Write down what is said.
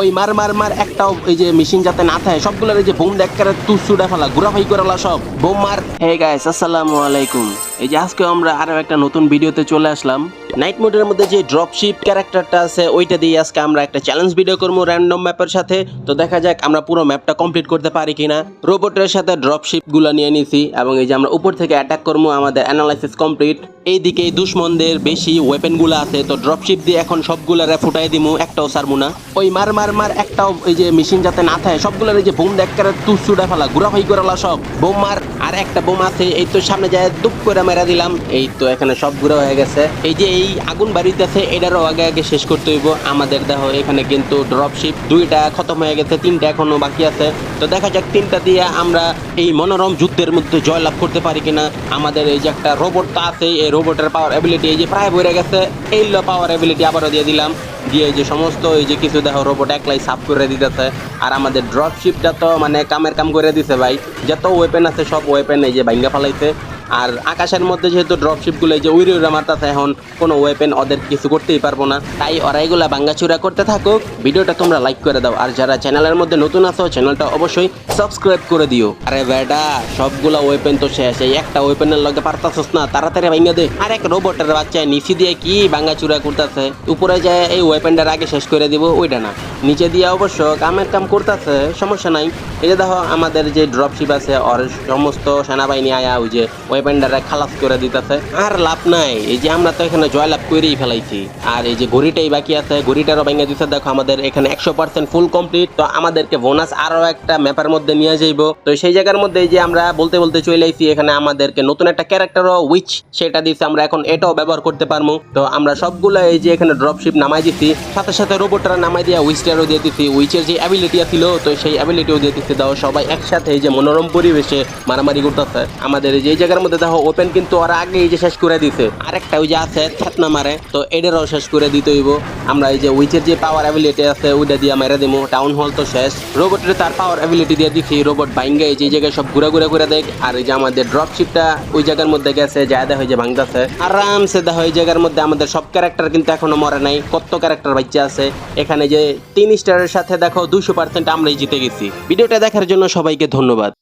ওই মার মার মার একটাও এই যে মেশিন যাতে না থাকে, সবগুলোর এই যে বোম দেখ করে তুসুডা ফেলা ঘুরাফাই করালা সব। বোম মার। হে গাইস আসসালামু আলাইকুম। এই যে আজকে আমরা আরও একটা নতুন ভিডিওতে চলে আসলাম। নাইট মোডের মধ্যে যে ড্রপ শিপ ক্যারেক্টারটা আছে, ওইটা দিয়ে আজকে আমরা একটা চ্যালেঞ্জ ভিডিও করব র্যান্ডম ম্যাপের সাথে। তো দেখা যাক আমরা পুরো ম্যাপটা কমপ্লিট করতে পারি কিনা। রোবটের সাথে ড্রপ শিপগুলো নিয়ে নিছি, এবং এই যে আমরা উপর থেকে অ্যাটাক করব, আমাদের অ্যানালাইসিস কমপ্লিট এইদিকে এই দুশ্মনদের বেশি ওয়েপেনগুলো আছে, তো ড্রপশিপ দিয়ে এখন সবগুলারে ফুটাই দিমু, একটাও সারমু না। ওই মার মার মার, একটাও এই যে মেশিন যাতে না থাকে, সবগুলোর এই যে বোম দেখ করে তুসুডা ফেলা ঘুরাফাই করালা সব। বোম মার আর একটা বোম আছে, এই তো সামনে যায়, দুপ করে মেরা দিলাম। এই তো এখানে সব ঘুরে হয়ে গেছে। এই যে এই আগুন বাড়িতেছে, এটারও আগে আগে শেষ করতে হইব। আমাদের দেখো এখানে কিন্তু ড্রপশিপ দুইটা খতম হয়ে গেছে, তিনটা এখনও বাকি আছে। তো দেখা যাক, তিনটা দিয়ে আমরা এই মনোরম যুদ্ধের মধ্যে জয়লাভ করতে পারি কিনা। আমাদের এই যে একটা রোবট তো আছে, এই রোবটের পাওয়ার অ্যাবিলিটি এই যে প্রায় বইরে গেছে, এই পাওয়ার অ্যাবিলিটি আবারও দিয়ে দিলাম। দিয়ে যে সমস্ত এই যে কিছু দেখো রোবট একলাই সাফ করে দিতেছে। আর আমাদের ড্রপশিপটা তো মানে কামের কাম করে দিছে ভাই। যত ওয়েপেন আছে সব ওয়েপেন এই যে ভাঙ্গা ফালাইছে। আর আকাশের মধ্যে যেহেতু ড্রপ শিপগুলো এই যে উইরে উইরে মারতেছে, এখন কোনো ওয়েপেন ওদের কিছু করতেই পারব না। তাই ওরা এগুলা ভাঙ্গাচুরা করতে থাকুক। ভিডিওটা তোমরা লাইক করে দাও। আর যারা চ্যানেলের মধ্যে নতুন আছো চ্যানেলটা অবশ্যই সাবস্ক্রাইব করে দিও। আরে বেটা, সবগুলা ওয়েপেন তো শেষ। এই একটা ওয়েপেনের লগে পারতাছস না, তাড়াতাড়ি ভাঙ্গা দে। আর এক রোবটের বাচ্চা নিচে দিয়ে কি ভাঙ্গাচুরা করতেছে? উপরে যায় এই ওয়েপেনটার আগে শেষ করে দিব, ওইটা না। নিচে দিয়ে অবশ্য কামের কাম করতেছে, সমস্যা নাই। এই যে দেখো, আমাদের যে ড্রপশিপ আছে, ওর সমস্ত সেনাবাহিনী আয়া, ওই যে ওয়েপেনটারে খালাস করে দিতেছে। আর লাভ নাই। এই যে আমরা তো এখানে জয়লাভ করেই ফেলাইছি। আর এই যে ঘড়িটাই বাকি আছে, ঘড়িটারও ভেঙে দিচ্ছে দেখো আমাদের এখানে একশো পার্সেন্ট ফুল কমপ্লিট তো আমাদেরকে বোনাস আরও একটা ম্যাপের মধ্যে নিয়ে যাইব। তো সেই জায়গার মধ্যে এই যে আমরা বলতে বলতে চলে আইছি, এখানে আমাদেরকে নতুন একটা ক্যারেক্টারও উইচ সেটা দিচ্ছে আমরা এখন এটাও ব্যবহার করতে পারব তো আমরা সবগুলো এই যে এখানে ড্রপশিপ নামাই দিচ্ছি সাথে সাথে রোবটরা নামাই দিয়ে উইচটারও দিয়ে দিচ্ছি উইচের যে অ্যাবিলিটি ছিল, তো সেই অ্যাবিলিটিও দিয়ে দিচ্ছি দাও সবাই একসাথে এই যে মনোরম পরিবেশে মারামারি করতেছে। আমাদের এই যে জায়গার মধ্যে দেখো ওপেন কিন্তু ওরা আগে এই যে শেষ করে দিছে। আরেকটা ওই যে আছে, থেতনা মারে, তো এটারও শেষ করে দিতে হইব। আমরা এই যে উইচের যে পাওয়ার অ্যাবিলিটি আছে, ওইটা দিয়ে মেরে দিবো টাউন হল তো শেষ। রোবটের তার পাওয়ার অ্যাবিলিটি দিয়ে দিচ্ছি রোবট বাইঙ্গা এই যে জায়গায় সব ঘুরে ঘুরে ঘুরে দেখ। আর এই যে আমাদের ড্রপ শিপটা ওই জায়গার মধ্যে গেছে জায়দা হয়ে যে ভাঙতেছে। আরামসে দেখো এই জায়গার মধ্যে আমাদের সব ক্যারেক্টার কিন্তু এখনও মরে নাই, কত ক্যারেক্টার বাচ্চা আছে। এখানে যে তিন স্টারের সাথে দেখো দুশো পার্সেন্ট আমরাই জিতে গেছি। ভিডিওটা দেখার জন্য সবাইকে ধন্যবাদ।